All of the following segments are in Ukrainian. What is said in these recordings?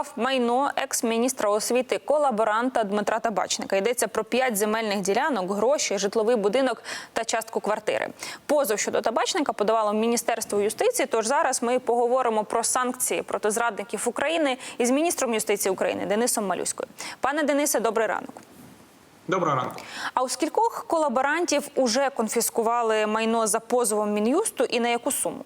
конфіскував майно екс-міністра освіти колаборанта Дмитра Табачника. Йдеться про п'ять земельних ділянок, гроші, житловий будинок та частку квартири. Позов щодо табачника подавало Міністерство юстиції. Тож зараз ми поговоримо про санкції проти зрадників України із міністром юстиції України Денисом Малюською. Пане Денисе, добрий ранок. Доброго ранку. А у скількох колаборантів уже конфіскували майно за позовом мін'юсту і на яку суму?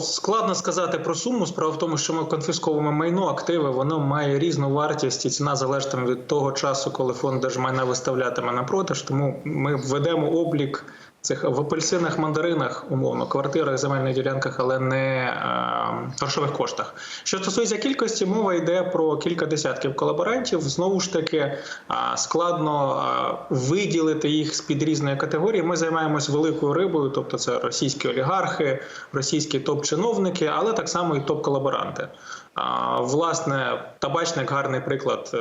Складно сказати про суму. Справа в тому, що ми конфісковуємо майно, активи, воно має різну вартість і ціна залежатиме від того часу, коли фонд держмайна виставлятиме на продаж. Тому ми введемо облік цих в апельсинах, мандаринах, умовно, квартирах, земельних ділянках, але не е, грошових коштах. Що стосується кількості, мова йде про кілька десятків колаборантів. Знову ж таки, е, складно е, виділити їх з під різної категорії. Ми займаємось великою рибою, тобто це російські олігархи, російські топ-чиновники, але так само і топ-колаборанти. Власне, табачник гарний приклад е,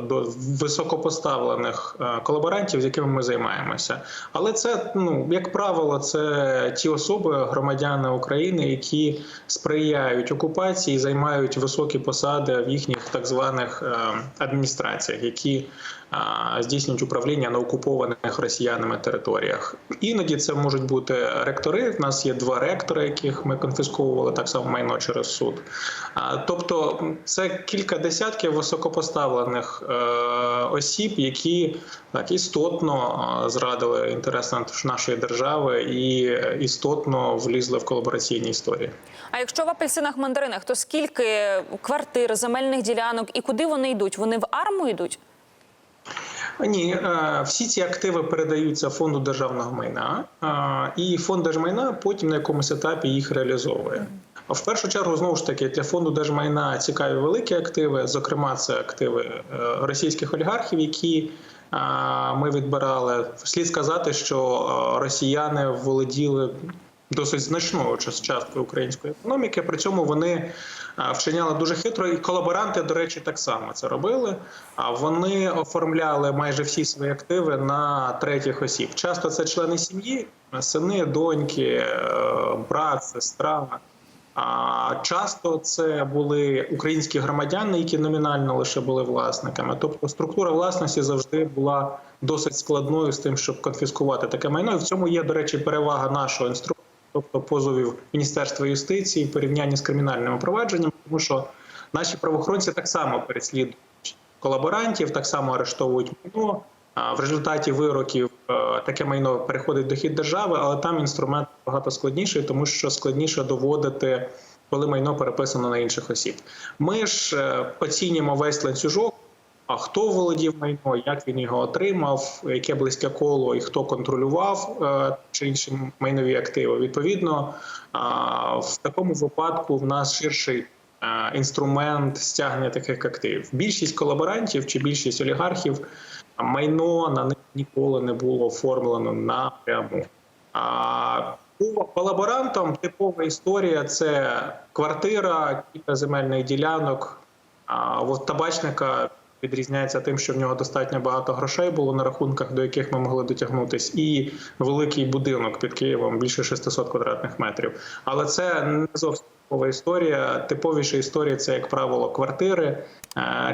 до високопоставлених е, колаборантів, з якими ми займаємося. Але це, ну як правило, це ті особи, громадяни України, які сприяють окупації, займають високі посади в їхніх так званих е, адміністраціях, які здійснюють управління на окупованих росіянами територіях. Іноді це можуть бути ректори. В нас є два ректори, яких ми конфісковували так само майно через суд. Тобто, це кілька десятків високопоставлених е, осіб, які так істотно а, зрадили інтереси нашої держави і істотно влізли в колабораційні історії. А якщо в апельсинах мандаринах, то скільки квартир, земельних ділянок і куди вони йдуть? Вони в арму йдуть? Ні, е, всі ці активи передаються фонду державного майна, е, і фонд держмайна потім на якомусь етапі їх реалізовує. В першу чергу, знову ж таки, для фонду держмайна цікаві великі активи. Зокрема, це активи е, російських олігархів, які ми відбирали. Слід сказати, що росіяни володіли досить значною часткою української економіки. При цьому вони вчиняли дуже хитро, і колаборанти, до речі, так само це робили. А вони оформляли майже всі свої активи на третіх осіб. Часто це члени сім'ї, сини, доньки, брат, сестра. А часто це були українські громадяни, які номінально лише були власниками. Тобто структура власності завжди була досить складною з тим, щоб конфіскувати таке майно. І в цьому є, до речі, перевага нашого інструменту, тобто позовів Міністерства юстиції, порівняння з кримінальними провадженнями, тому що наші правоохоронці так само переслідують колаборантів, так само арештовують майно. В результаті вироків таке майно переходить до хід держави, але там інструмент багато складніший, тому що складніше доводити, коли майно переписано на інших осіб. Ми ж оцінюємо весь ланцюжок. А хто володів майно, як він його отримав, яке близьке коло і хто контролював чи інші майнові активи? Відповідно, в такому випадку в нас ширший інструмент стягнення таких активів. Більшість колаборантів чи більшість олігархів майно на них ніколи не було оформлено напряму. А по колаборантам типова історія це квартира, кілька земельних ділянок. А от табачника відрізняється тим, що в нього достатньо багато грошей було на рахунках, до яких ми могли дотягнутись, і великий будинок під Києвом більше 600 квадратних метрів. Але це не зовсім типова історія. Типовіша історія це, як правило, квартири.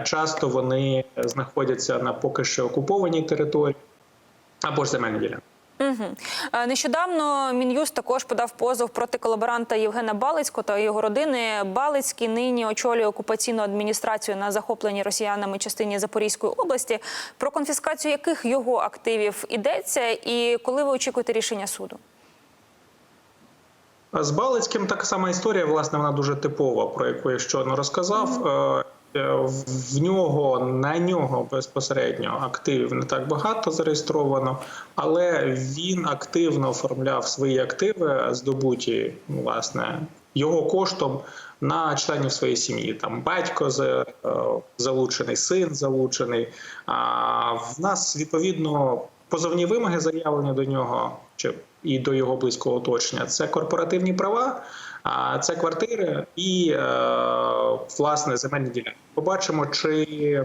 Часто вони знаходяться на поки що окупованій території або ж земельні ділянки. Угу. Нещодавно мін'юст також подав позов проти колаборанта Євгена Балицького та його родини. Балицький нині очолює окупаційну адміністрацію на захопленій росіянами частині Запорізької області. Про конфіскацію яких його активів йдеться, і коли ви очікуєте рішення суду? З Балицьким така сама історія. Власне, вона дуже типова, про яку я щойно розказав. Mm в нього на нього безпосередньо активів не так багато зареєстровано, але він активно оформляв свої активи, здобуті власне його коштом на членів своєї сім'ї. Там батько залучений, син залучений. А в нас відповідно позовні вимоги заявлені до нього чи і до його близького оточення. Це корпоративні права. А це квартири і е, власне земельні ділянки. Побачимо, чи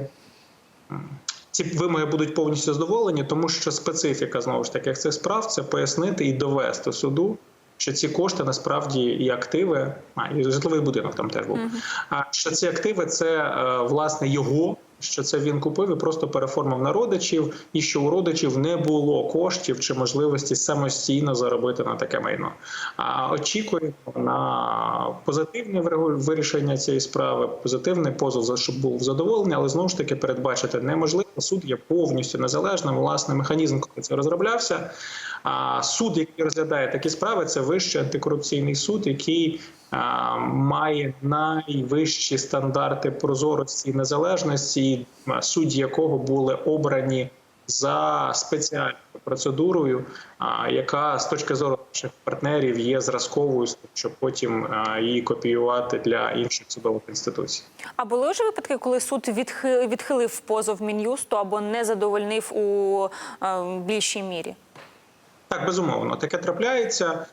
ці вимоги будуть повністю задоволені, тому що специфіка знову ж таки цих справ це пояснити і довести суду, що ці кошти насправді і активи, а і житловий будинок там теж був. А що ці активи це е, власне його. Що це він купив і просто переформив на родичів, і що у родичів не було коштів чи можливості самостійно заробити на таке майно. А очікуємо на позитивне вирішення цієї справи, позитивний позов щоб був задоволений, але знову ж таки передбачити неможливо. Суд є повністю незалежним. Власне, механізм, коли це розроблявся. А суд, який розглядає такі справи, це вищий антикорупційний суд, який має найвищі стандарти прозорості і незалежності, і судді якого були обрані за спеціальною процедурою, яка з точки зору наших партнерів є зразковою, щоб потім її копіювати для інших судових інституцій. А були вже випадки, коли суд відхи- відхилив позов мін'юсту або не задовольнив у е, більшій мірі? Так, безумовно, таке трапляється.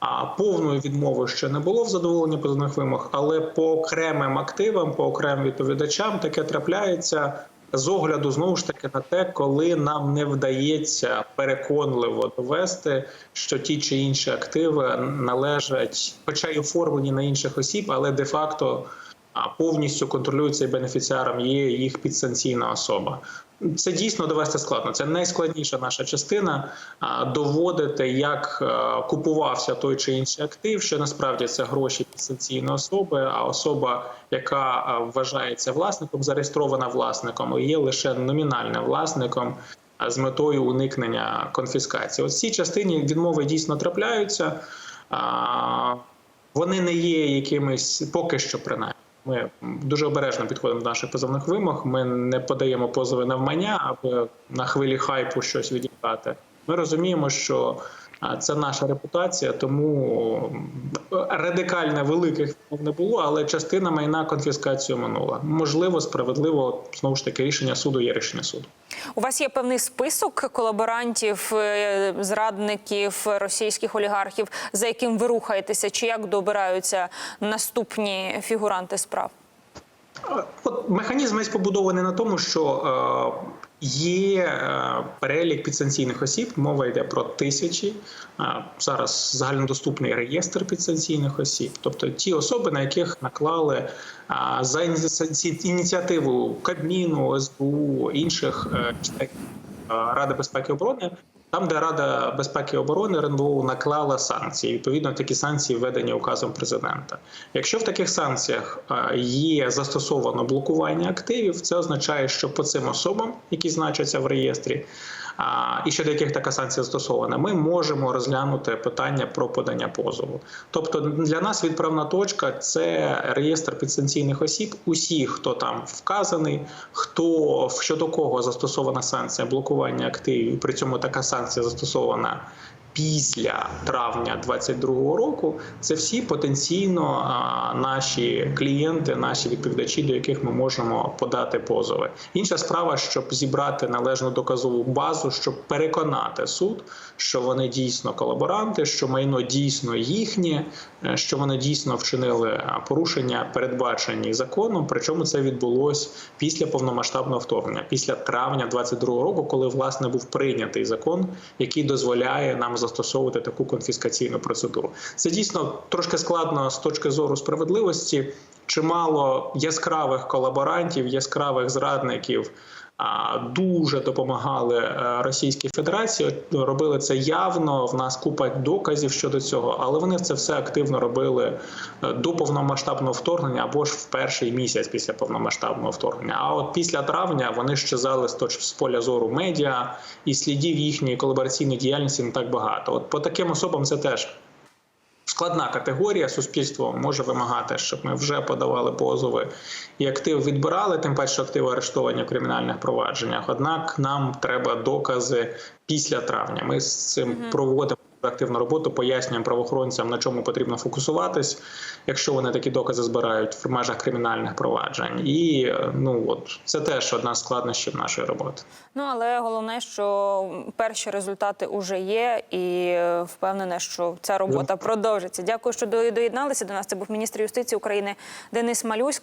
А повної відмови ще не було в задоволенні позовних вимог, але по окремим активам, по окремим відповідачам таке трапляється з огляду знову ж таки на те, коли нам не вдається переконливо довести, що ті чи інші активи належать, хоча й оформлені на інших осіб, але де-факто повністю контролюються і бенефіціаром є їх підсанкційна особа. Це дійсно довести складно. Це найскладніша наша частина доводити, як е, купувався той чи інший актив, що насправді це гроші підсанкційної особи, а особа, яка е, вважається власником, зареєстрована власником, і є лише номінальним власником з метою уникнення конфіскації. Ось в цій частині відмови дійсно трапляються. Вони не є якимись поки що принаймні. Ми дуже обережно підходимо до наших позовних вимог. Ми не подаємо позови навмання, аби на хвилі хайпу щось відіграти. Ми розуміємо, що це наша репутація, тому радикально великих не було, але частина майна конфіскацію минула. Можливо, справедливо знову ж таки рішення суду є рішення суду. У вас є певний список колаборантів, е, зрадників, російських олігархів, за яким ви рухаєтеся, чи як добираються наступні фігуранти справ? От механізм весь побудований на тому, що е, є е, перелік підсанкційних осіб. Мова йде про тисячі. Е, зараз загальнодоступний реєстр підсанкційних осіб, тобто ті особи, на яких наклали е, за ініці- ініціативу Кабміну, СБУ, інших Ради безпеки і оборони. Там, де Рада безпеки і оборони РНБО наклала санкції, відповідно такі санкції введені указом президента. Якщо в таких санкціях е, є застосовано блокування активів, це означає, що по цим особам, які значаться в реєстрі, і щодо яких така санкція застосована, ми можемо розглянути питання про подання позову. Тобто для нас відправна точка це реєстр підсанкційних осіб, усіх, хто там вказаний, хто щодо кого застосована санкція блокування активів, при цьому така санкція застосована. Після травня 2022 року це всі потенційно наші клієнти, наші відповідачі, до яких ми можемо подати позови. Інша справа, щоб зібрати належну доказову базу, щоб переконати суд, що вони дійсно колаборанти, що майно дійсно їхнє, е, що вони дійсно вчинили порушення, передбачені законом. Причому це відбулось після повномасштабного вторгнення, після травня 2022 року, коли власне був прийнятий закон, який дозволяє нам застосовувати таку конфіскаційну процедуру. Це дійсно трошки складно з точки зору справедливості. Чимало яскравих колаборантів, яскравих зрадників. Дуже допомагали е, Російській Федерації, робили це явно. В нас купа доказів щодо цього, але вони це все активно робили е, до повномасштабного вторгнення або ж в перший місяць після повномасштабного вторгнення. А от після травня вони щезали з поля зору медіа і слідів їхньої колабораційної діяльності не так багато. От по таким особам це теж складна категорія. Суспільство може вимагати, щоб ми вже подавали позови і актив відбирали, тим паче активи арештовані в кримінальних провадженнях. Однак нам треба докази після травня. Ми з цим проводимо. Активну роботу пояснюємо правоохоронцям, на чому потрібно фокусуватись, якщо вони такі докази збирають в межах кримінальних проваджень, і е, ну от це теж одна з складнощів нашої роботи. Ну але головне, що перші результати вже є, і е, впевнене, що ця робота продовжиться. Дякую, що доєдналися до нас. Це був міністр юстиції України Денис Малюська.